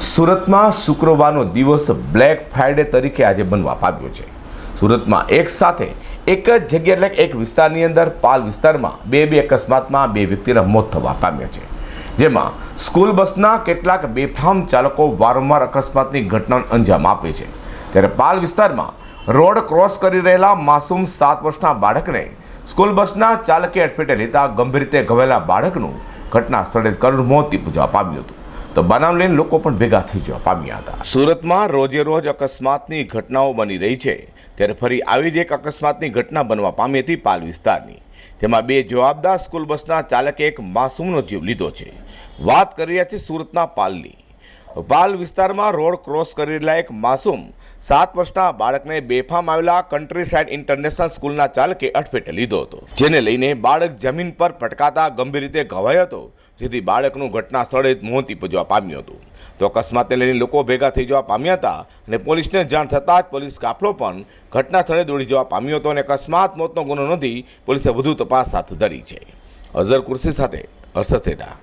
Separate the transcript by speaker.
Speaker 1: સુરતમાં શુક્રવારનો દિવસ black Friday તરીકે આજે બનવા પામ્યો છે. સુરતમાં એક સાથે એક જ જગ્યા એટલે એક વિસ્તારની અંદર પાલ વિસ્તારમાં બે બે અકસ્માતમાં બે વ્યક્તિના મોત થવા પામ્યા છે. જેમાં સ્કૂલ બસના કેટલાક બેફામ ચાલકો વારંવાર અકસ્માતની ઘટનાને અંજામ આપે છે. ત્યારે પાલ વિસ્તારમાં રોડ ક્રોસ કરી રહેલા માસૂમ સાત વર્ષના બાળકને સ્કૂલ બસના ચાલકે અડફેટે લેતા ગંભીર રીતે ઘવાયેલા બાળકનું ઘટના સ્થળે કરુણ મોત નિપજવા પામ્યું હતું. તો બનાવ લઈને લોકો પણ ભેગા થઈ જવા પામ્યા હતા. સુરતમાં રોજે રોજ અકસ્માતની ઘટનાઓ બની રહી છે. ત્યારે ફરી આવી જ એક અકસ્માતની ઘટના બનવા પામી હતી પાલ વિસ્તારની. તેમાં બે જવાબદાર સ્કૂલ બસના ચાલકે એક માસૂમનો જીવ લીધો છે. વાત કરી રહ્યા છે સુરતના પાલની. પાલ વિસ્તારમાં રોડ ક્રોસ કરી રહેલા એક માસૂમ સાત વર્ષના બાળકને બેફામ આવેલા કન્ટ્રી સાઇડ ઇન્ટરનેશનલ સ્કૂલના ચાલકે અટફેટે લીધો હતો, જેને લઈને બાળક જમીન પર પટકાતા ગંભીર રીતે ઘવાયો હતો, જેથી બાળકનું ઘટના સ્થળે જ મોત નીપજવા પામ્યું હતું. તો અકસ્માતને લઈને લોકો ભેગા થઈ જવા પામ્યા હતા અને પોલીસને જાણ થતાં જ પોલીસ કાફલો પણ ઘટના સ્થળે દોડી જવા પામ્યો હતો અને અકસ્માત મોતનો ગુનો નોંધી પોલીસે વધુ તપાસ હાથ ધરી છે. અઝર કુર્સી સાથે હર્ષદ સેઠા.